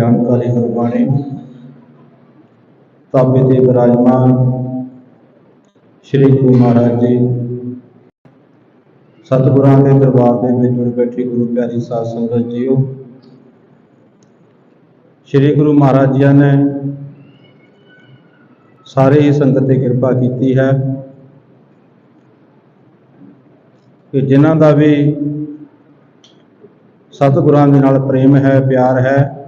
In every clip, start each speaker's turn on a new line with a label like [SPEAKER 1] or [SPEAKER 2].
[SPEAKER 1] ਜਾਣਕਾਰੀ ਗੁਰਬਾਣੀ ਤਾਬੇ ਤੇ ਵਿਰਾਜਮਾਨ ਸ੍ਰੀ ਗੁਰੂ ਮਹਾਰਾਜ ਜੀ, ਸਤਿਗੁਰਾਂ ਦੇ ਦਰਬਾਰ ਦੇ ਵਿੱਚ ਜੁੜ ਬੈਠੀ ਗੁਰੂ ਪਿਆਰੀ ਸਾਧ ਸੰਗਤ ਜੀਓ। ਸ੍ਰੀ ਗੁਰੂ ਮਹਾਰਾਜ ਜੀ ਨੇ ਸਾਰੇ ਹੀ ਸੰਗਤ ਤੇ ਕਿਰਪਾ ਕੀਤੀ ਹੈ ਕਿ ਜਿਨ੍ਹਾਂ ਦਾ ਵੀ ਸਤਿਗੁਰਾਂ ਦੇ ਨਾਲ ਪ੍ਰੇਮ ਹੈ, ਪਿਆਰ ਹੈ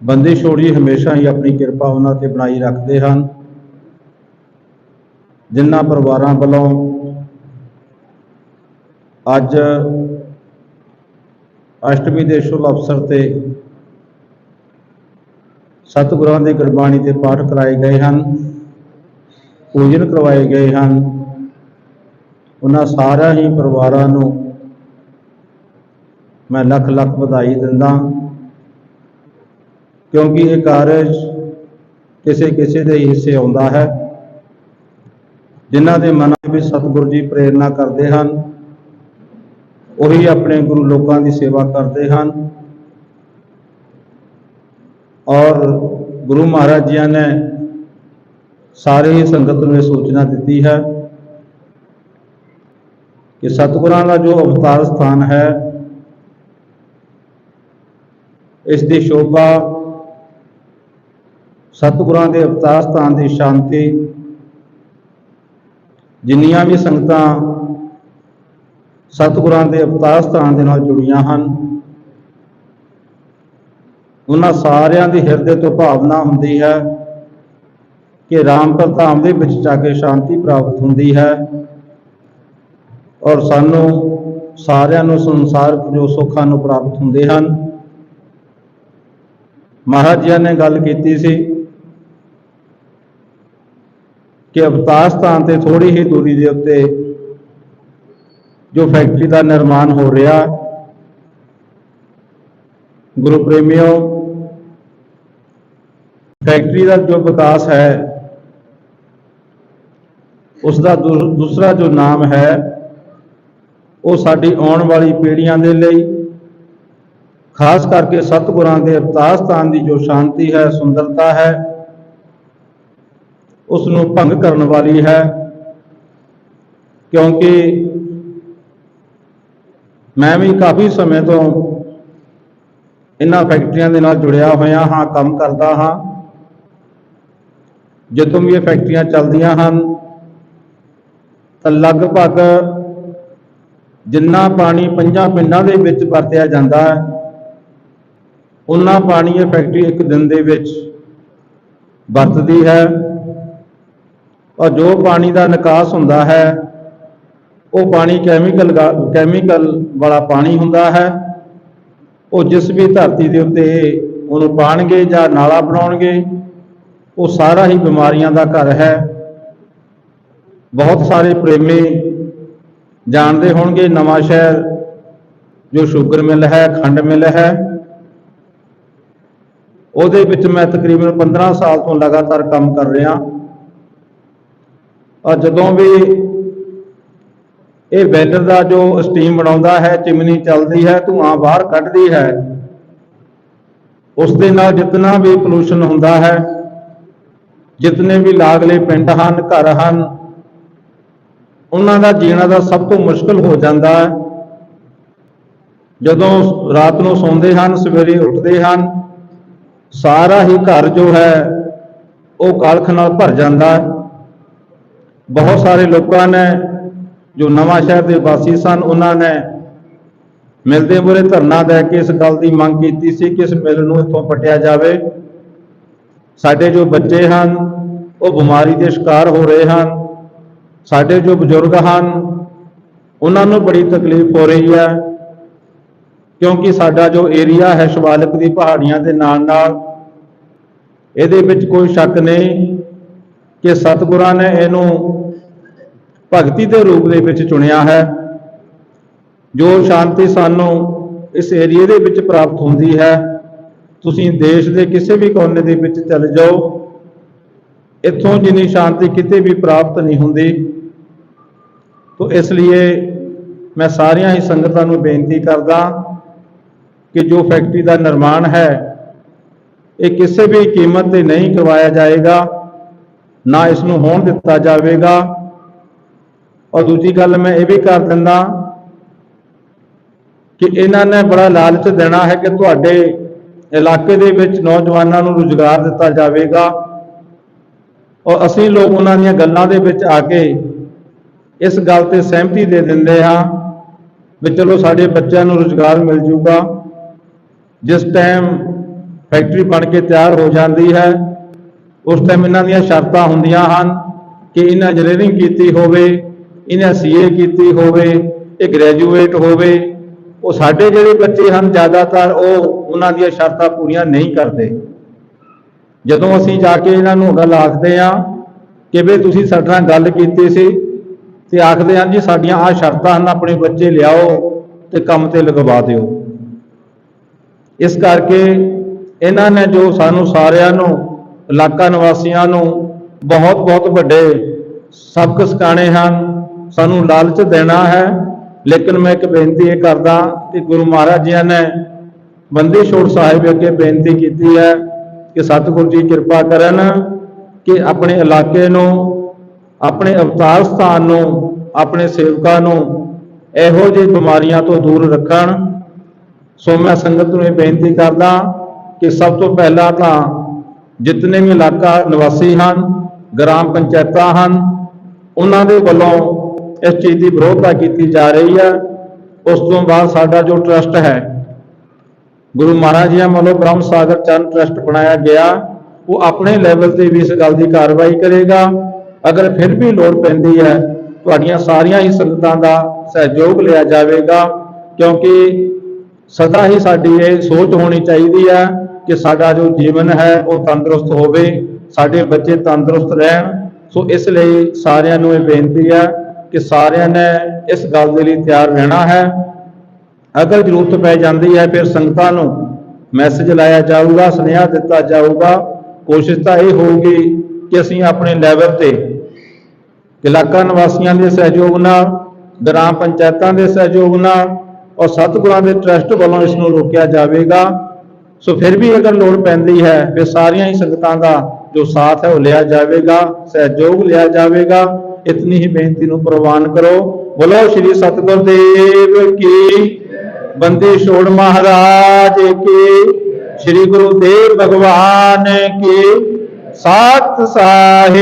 [SPEAKER 1] ਬੰਦੀ ਛੋੜੀ ਹਮੇਸ਼ਾ ਹੀ ਆਪਣੀ ਕਿਰਪਾ ਉਹਨਾਂ ਤੇ ਬਣਾਈ ਰੱਖਦੇ ਹਨ। ਜਿਨ੍ਹਾਂ ਪਰਿਵਾਰਾਂ ਵੱਲੋਂ ਅੱਜ ਅਸ਼ਟਮੀ ਦੇ ਸ਼ੁਭ ਅਵਸਰ ਤੇ ਸਤਿਗੁਰਾਂ ਦੀ ਗੁਰਬਾਣੀ 'ਤੇ ਪਾਠ ਕਰਾਏ ਗਏ ਹਨ, ਪੂਜਨ ਕਰਵਾਏ ਗਏ ਹਨ। ਉਹਨਾਂ ਸਾਰਿਆਂ ਹੀ ਪਰਿਵਾਰਾਂ ਨੂੰ ਮੈਂ ਲੱਖ ਲੱਖ ਵਧਾਈ ਦਿੰਦਾ। ਕਿਉਂਕਿ ਇਹ ਕਾਰਜ ਕਿਸੇ ਕਿਸੇ ਦੇ ਹੀ ਹਿੱਸੇ ਆਉਂਦਾ ਹੈ। ਜਿਨ੍ਹਾਂ ਦੇ ਮਨਾਂ ਵਿੱਚ ਸਤਿਗੁਰੂ ਜੀ ਪ੍ਰੇਰਣਾ ਕਰਦੇ ਹਨ, ਉਹੀ ਆਪਣੇ ਗੁਰੂ ਲੋਕਾਂ ਦੀ ਸੇਵਾ ਕਰਦੇ ਹਨ। ਔਰ ਗੁਰੂ ਮਹਾਰਾਜ ਜੀ ਨੇ ਸਾਰੇ ਹੀ ਸੰਗਤ ਨੂੰ ਇਹ ਸੂਚਨਾ ਦਿੱਤੀ ਹੈ ਕਿ ਸਤਿਗੁਰਾਂ ਦਾ ਜੋ ਅਵਤਾਰ ਸਥਾਨ ਹੈ, ਇਸ ਦੀ ਸ਼ੋਭਾ ਸਤਿਗੁਰਾਂ ਦੇ ਅਵਤਾਰ ਸਥਾਨ ਦੀ ਸ਼ਾਂਤੀ। ਜਿੰਨੀਆਂ ਵੀ ਸੰਗਤਾਂ ਸਤਿਗੁਰਾਂ ਦੇ ਅਵਤਾਰ ਸਥਾਨ ਦੇ ਨਾਲ ਜੁੜੀਆਂ ਹਨ, ਉਹਨਾਂ ਸਾਰਿਆਂ ਦੀ ਹਿਰਦੇ ਤੋਂ ਭਾਵਨਾ ਹੁੰਦੀ ਹੈ ਕਿ ਰਾਮਪੁਰ ਧਾਮ ਦੇ ਵਿੱਚ ਜਾ ਕੇ ਸ਼ਾਂਤੀ ਪ੍ਰਾਪਤ ਹੁੰਦੀ ਹੈ ਔਰ ਸਾਨੂੰ ਸਾਰਿਆਂ ਨੂੰ ਸੰਸਾਰਕ ਜੋ ਸੁੱਖਾਂ ਨੂੰ ਪ੍ਰਾਪਤ ਹੁੰਦੇ ਹਨ। ਮਹਾਰਾਜ ਜੀ ਨੇ ਗੱਲ ਕੀਤੀ ਸੀ ਕਿ ਅਵਤਾਰ ਸਥਾਨ ਤੇ ਥੋੜੀ ਹੀ ਦੂਰੀ ਦੇ ਉੱਤੇ ਜੋ ਫੈਕਟਰੀ ਦਾ ਨਿਰਮਾਣ ਹੋ ਰਿਹਾ, ਗੁਰੂ ਪ੍ਰੇਮਿਓ, ਫੈਕਟਰੀ ਦਾ ਜੋ ਵਿਕਾਸ ਹੈ ਉਸ ਦਾ ਦੂ- ਦੂਸਰਾ ਜੋ ਨਾਮ ਹੈ, ਉਹ ਸਾਡੀ ਆਉਣ ਵਾਲੀ ਪੀੜ੍ਹੀਆਂ ਦੇ ਲਈ, ਖਾਸ ਕਰਕੇ ਸਤਿਗੁਰਾਂ ਦੇ ਅਵਤਾਰ ਸਥਾਨ ਦੀ ਜੋ ਸ਼ਾਂਤੀ ਹੈ, ਸੁੰਦਰਤਾ ਹੈ ਉਸ ਨੂੰ ਭੰਗ ਕਰਨ ਵਾਲੀ ਹੈ। ਕਿਉਂਕਿ ਮੈਂ ਵੀ ਕਾਫੀ ਸਮੇਂ ਤੋਂ ਇਹਨਾਂ ਫੈਕਟਰੀਆਂ ਦੇ ਨਾਲ ਜੁੜਿਆ ਹੋਇਆ ਹਾਂ, ਕੰਮ ਕਰਦਾ ਹਾਂ। ਜਦੋਂ ਵੀ ਇਹ ਫੈਕਟਰੀਆਂ ਚੱਲਦੀਆਂ ਹਨ, ਤਾਂ ਲਗਭਗ ਜਿੰਨਾ ਪਾਣੀ ਪੰਜਾਂ ਪਿੰਡਾਂ ਦੇ ਵਿੱਚ ਵਰਤਿਆ ਜਾਂਦਾ ਹੈ, ਉਨਾ ਪਾਣੀ ਇਹ ਫੈਕਟਰੀ ਇੱਕ ਦਿਨ ਦੇ ਵਿੱਚ ਵਰਤਦੀ ਹੈ। ਔਰ ਜੋ ਪਾਣੀ ਦਾ ਨਿਕਾਸ ਹੁੰਦਾ ਹੈ, ਉਹ ਪਾਣੀ ਕੈਮੀਕਲ ਗਾ- ਕੈਮੀਕਲ ਵਾਲਾ ਪਾਣੀ ਹੁੰਦਾ ਹੈ। ਉਹ ਜਿਸ ਵੀ ਧਰਤੀ ਦੇ ਉੱਤੇ ਉਹਨੂੰ ਪਾਣਗੇ ਜਾਂ ਨਾਲਾ ਬਣਾਉਣਗੇ, ਉਹ ਸਾਰਾ ਹੀ ਬਿਮਾਰੀਆਂ ਦਾ ਘਰ ਹੈ। ਬਹੁਤ ਸਾਰੇ ਪ੍ਰੇਮੀ ਜਾਣਦੇ ਹੋਣਗੇ ਨਵਾਂ ਸ਼ਹਿਰ, ਜੋ ਸ਼ੂਗਰ ਮਿਲ ਹੈ, ਖੰਡ ਮਿਲ ਹੈ। ਉਹਦੇ ਵਿੱਚ ਮੈਂ ਤਕਰੀਬਨ 15 ਸਾਲ ਤੋਂ ਲਗਾਤਾਰ ਕੰਮ ਕਰ ਰਿਹਾ। ਔਰ ਜਦੋਂ ਵੀ ਇਹ ਬੈਲਰ ਦਾ ਜੋ ਸਟੀਮ ਬਣਾਉਂਦਾ ਹੈ ਚਿਮਨੀ ਚੱਲਦੀ ਹੈ, ਧੂਆਂ ਬਾਹਰ ਕੱਢਦੀ ਹੈ, ਉਸ ਦੇ ਨਾਲ ਜਿੰਨਾ ਵੀ ਪੋਲੂਸ਼ਨ ਹੁੰਦਾ ਹੈ, ਜਿਤਨੇ ਵੀ ਲਾਗਲੇ ਪਿੰਡ ਹਨ, ਘਰ ਹਨ, ਉਹਨਾਂ ਦਾ ਜੀਣਾ ਦਾ ਸਭ ਤੋਂ ਮੁਸ਼ਕਲ ਹੋ ਜਾਂਦਾ ਹੈ। ਜਦੋਂ ਰਾਤ ਨੂੰ ਸੌਂਦੇ ਹਨ, ਸਵੇਰੇ ਉੱਠਦੇ ਹਨ, ਸਾਰਾ ਹੀ ਘਰ ਜੋ ਹੈ, ਉਹ ਕਾਲਖ ਨਾਲ ਭਰ ਜਾਂਦਾ ਹੈ। ਬਹੁਤ ਸਾਰੇ ਲੋਕਾਂ ਨੇ ਜੋ ਨਵਾਂ ਸ਼ਹਿਰ ਦੇ ਵਾਸੀ ਸਨ, ਉਹਨਾਂ ਨੇ ਮਿਲਦੇ ਬੁਰੇ ਧਰਨਾ ਦੇ ਕੇ ਇਸ ਗੱਲ ਦੀ ਮੰਗ ਕੀਤੀ ਸੀ ਕਿ ਇਸ ਮਿਲ ਨੂੰ ਇੱਥੋਂ ਪਟਿਆ ਜਾਵੇ। ਸਾਡੇ ਜੋ ਬੱਚੇ ਹਨ, ਉਹ ਬਿਮਾਰੀ ਦੇ ਸ਼ਿਕਾਰ ਹੋ ਰਹੇ ਹਨ। ਸਾਡੇ ਜੋ ਬਜ਼ੁਰਗ ਹਨ, ਉਹਨਾਂ ਨੂੰ ਬੜੀ ਤਕਲੀਫ ਹੋ ਰਹੀ ਹੈ, ਕਿਉਂਕਿ ਸਾਡਾ ਜੋ ਏਰੀਆ ਹੈ ਸ਼ਿਵਾਲਿਕ ਦੀ ਪਹਾੜੀਆਂ ਦੇ ਨਾਲ ਨਾਲ ਇਹਦੇ ਵਿੱਚ ਕੋਈ ਸ਼ੱਕ ਨਹੀਂ ਕਿ ਸਤਿਗੁਰਾਂ ਨੇ ਇਹਨੂੰ ਭਗਤੀ ਦੇ ਰੂਪ ਦੇ ਵਿੱਚ ਚੁਣਿਆ ਹੈ। ਜੋ ਸ਼ਾਂਤੀ ਸਾਨੂੰ ਇਸ ਏਰੀਏ ਦੇ ਵਿੱਚ ਪ੍ਰਾਪਤ ਹੁੰਦੀ ਹੈ, ਤੁਸੀਂ ਦੇਸ਼ ਦੇ ਕਿਸੇ ਵੀ ਕੋਨੇ ਦੇ ਵਿੱਚ ਚਲੇ ਜਾਓ। ਇੱਥੋਂ ਜਿੰਨੀ ਸ਼ਾਂਤੀ ਕਿਤੇ ਵੀ ਪ੍ਰਾਪਤ ਨਹੀਂ ਹੁੰਦੀ। ਤੋ ਇਸ ਲਈ ਮੈਂ ਸਾਰੀਆਂ ਹੀ ਸੰਗਤਾਂ ਨੂੰ ਬੇਨਤੀ ਕਰਦਾ ਕਿ ਜੋ ਫੈਕਟਰੀ ਦਾ ਨਿਰਮਾਣ ਹੈ, ਇਹ ਕਿਸੇ ਵੀ ਕੀਮਤ ਤੇ ਨਹੀਂ ਕਰਵਾਇਆ ਜਾਏਗਾ। ਨਾ ਇਸ ਨੂੰ ਹੋਣ ਦਿੱਤਾ ਜਾਵੇਗਾ। ਔਰ ਦੂਜੀ ਗੱਲ ਮੈਂ ਇਹ ਵੀ ਕਰ ਦਿੰਦਾ ਕਿ ਇਹਨਾਂ ਨੇ ਬੜਾ ਲਾਲਚ ਦੇਣਾ ਹੈ ਕਿ ਤੁਹਾਡੇ ਇਲਾਕੇ ਦੇ ਵਿੱਚ ਨੌਜਵਾਨਾਂ ਨੂੰ ਰੁਜ਼ਗਾਰ ਦਿੱਤਾ ਜਾਵੇਗਾ। ਔਰ ਅਸੀਂ ਲੋਕ ਉਹਨਾਂ ਦੀਆਂ ਗੱਲਾਂ ਦੇ ਵਿੱਚ ਆ ਕੇ ਇਸ ਗੱਲ ਤੇ ਸਹਿਮਤੀ ਦੇ ਦਿੰਦੇ ਹਾਂ ਵੀ ਚਲੋ ਸਾਡੇ ਬੱਚਿਆਂ ਨੂੰ ਰੁਜ਼ਗਾਰ ਮਿਲ ਜੂਗਾ। ਜਿਸ ਟਾਈਮ ਫੈਕਟਰੀ ਬਣ ਕੇ ਤਿਆਰ ਹੋ ਜਾਂਦੀ ਹੈ ਉਸ ਟਾਈਮ ਇਹਨਾਂ ਦੀਆਂ ਸ਼ਰਤਾਂ ਹੁੰਦੀਆਂ ਹਨ ਕਿ ਇਹਨਾਂ ਇੰਜੀਨੀਅਰਿੰਗ ਕੀਤੀ ਹੋਵੇ, ਇਹਨਾਂ ਸੀਏ ਕੀਤੀ ਹੋਵੇ, ਇਹ ਗ੍ਰੈਜੂਏਟ ਹੋਵੇ, ਉਹ ਸਾਡੇ ਜਿਹੜੇ ਬੱਚੇ ਹਨ ਜ਼ਿਆਦਾਤਰ ਉਹ ਉਹਨਾਂ ਦੀਆਂ ਸ਼ਰਤਾਂ ਪੂਰੀਆਂ ਨਹੀਂ ਕਰਦੇ। ਜਦੋਂ ਅਸੀਂ ਜਾ ਕੇ ਇਹਨਾਂ ਨੂੰ ਗੱਲ ਆਖਦੇ ਆ ਕਿ ਵੀ ਤੁਸੀਂ ਸਾਡੇ ਨਾਲ ਗੱਲ ਕੀਤੀ ਸੀ ਤੇ ਆਖਦੇ ਹਨ ਜੀ ਸਾਡੀਆਂ ਆਹ ਸ਼ਰਤਾਂ ਹਨ, ਆਪਣੇ ਬੱਚੇ ਲਿਆਓ ਤੇ ਕੰਮ ਤੇ ਲਗਵਾ ਦਿਓ। ਇਸ ਕਰਕੇ ਇਹਨਾਂ ਨੇ ਜੋ ਸਾਨੂੰ ਸਾਰਿਆਂ ਨੂੰ ਇਲਾਕਾ ਨਿਵਾਸੀਆਂ ਨੂੰ ਬਹੁਤ ਬਹੁਤ ਵੱਡੇ ਸਬਕ ਸਿਖਾਣੇ ਹਨ। ਸਾਨੂੰ ਲਾਲਚ ਦੇਣਾ ਹੈ। ਲੇਕਿਨ ਮੈਂ ਇੱਕ ਬੇਨਤੀ ਇਹ ਕਰਦਾ ਕਿ ਗੁਰੂ ਮਹਾਰਾਜ ਜੀ ਨੇ ਬੰਦੀ ਛੋੜ ਸਾਹਿਬ ਅੱਗੇ ਬੇਨਤੀ ਕੀਤੀ ਹੈ ਕਿ ਸਤਿਗੁਰੂ ਜੀ ਕਿਰਪਾ ਕਰਨ ਕਿ ਆਪਣੇ ਇਲਾਕੇ ਨੂੰ, ਆਪਣੇ ਅਵਤਾਰ ਸਥਾਨ ਨੂੰ, ਆਪਣੇ ਸੇਵਕਾਂ ਨੂੰ ਇਹੋ ਜਿਹੀ ਬਿਮਾਰੀਆਂ ਤੋਂ ਦੂਰ ਰੱਖਣ। ਸੋ ਮੈਂ ਸੰਗਤ ਨੂੰ ਇਹ ਬੇਨਤੀ ਕਰਦਾ ਕਿ ਸਭ ਤੋਂ ਪਹਿਲਾਂ ਤਾਂ ਜਿਤਨੇ ਵੀ ਇਲਾਕਾ ਨਿਵਾਸੀ ਹਨ, ਗ੍ਰਾਮ ਪੰਚਾਇਤਾਂ ਹਨ, ਉਹਨਾਂ ਦੇ ਵੱਲੋਂ ਇਸ ਚੀਜ਼ ਦੀ ਵਿਰੋਧਤਾ ਕੀਤੀ ਜਾ ਰਹੀ ਹੈ। ਉਸ ਤੋਂ ਬਾਅਦ ਸਾਡਾ ਜੋ ਟਰਸਟ ਹੈ, ਗੁਰੂ ਮਹਾਰਾਜ ਜੀ ਵੱਲੋਂ ਬ੍ਰਹਮ ਸਾਗਰ ਚਰਨ ਟਰਸਟ ਬਣਾਇਆ ਗਿਆ, ਉਹ ਆਪਣੇ ਲੈਵਲ ਤੇ ਵੀ ਇਸ ਗੱਲ ਦੀ ਕਾਰਵਾਈ ਕਰੇਗਾ। ਅਗਰ ਫਿਰ ਵੀ ਲੋੜ ਪੈਂਦੀ ਹੈ, ਤੁਹਾਡੀਆਂ ਸਾਰੀਆਂ ਹੀ ਸੰਗਤਾਂ ਦਾ ਸਹਿਯੋਗ ਲਿਆ ਜਾਵੇਗਾ, ਕਿਉਂਕਿ ਸਦਾ ਹੀ ਸਾਡੀ ਇਹ ਸੋਚ ਹੋਣੀ ਚਾਹੀਦੀ ਹੈ ਕਿ ਸਾਡਾ ਜੋ ਜੀਵਨ ਹੈ, ਉਹ ਤੰਦਰੁਸਤ ਹੋਵੇ, ਸਾਡੇ ਬੱਚੇ ਤੰਦਰੁਸਤ ਰਹਿਣ। ਸੋ ਇਸ ਲਈ ਸਾਰਿਆਂ ਨੂੰ ਇਹ ਬੇਨਤੀ ਹੈ ਕਿ ਸਾਰਿਆਂ ਨੇ ਇਸ ਗੱਲ ਦੇ ਲਈ ਤਿਆਰ ਰਹਿਣਾ ਹੈ। ਅਗਰ ਜ਼ਰੂਰਤ ਪੈ ਜਾਂਦੀ ਹੈ, ਫਿਰ ਸੰਗਤਾਂ ਨੂੰ ਮੈਸੇਜ ਲਾਇਆ ਜਾਊਗਾ, ਸੁਨੇਹਾ ਦਿੱਤਾ ਜਾਊਗਾ। ਕੋਸ਼ਿਸ਼ ਤਾਂ ਇਹ ਹੋਊਗੀ ਕਿ ਅਸੀਂ ਆਪਣੇ ਲੈਵਲ ਤੇ ਇਲਾਕਾ ਨਿਵਾਸੀਆਂ ਦੇ ਸਹਿਯੋਗ ਨਾਲ, ਗ੍ਰਾਮ ਪੰਚਾਇਤਾਂ ਦੇ ਸਹਿਯੋਗ ਨਾਲ ਔਰ ਸਤਿਗੁਰਾਂ ਦੇ ਟਰਸਟ ਵੱਲੋਂ ਇਸ ਨੂੰ ਰੋਕਿਆ ਜਾਵੇਗਾ। ਸੋ ਫਿਰ ਵੀ ਅਗਰ ਲੋੜ ਪੈਂਦੀ ਹੈ, ਫਿਰ ਸਾਰੀਆਂ ਹੀ ਸੰਗਤਾਂ ਦਾ ਜੋ ਸਾਥ ਹੈ ਉਹ ਲਿਆ ਜਾਵੇਗਾ, ਸਹਿਯੋਗ ਲਿਆ ਜਾਵੇਗਾ। ਇਤਨੀ ਹੀ ਬੇਨਤੀ ਨੂੰ ਪ੍ਰਵਾਨ ਕਰੋ। ਬੋਲੋ ਸ਼੍ਰੀ ਸਤਿਗੁਰ ਦੇਵ ਕੀ ਬੰਦੀ ਛੋੜ ਮਹਾਰਾਜ ਕੀ? ਸ਼੍ਰੀ ਗੁਰੂ ਦੇਵ ਭਗਵਾਨ ਕੀ? ਸਤ ਸਾਹਿਬ।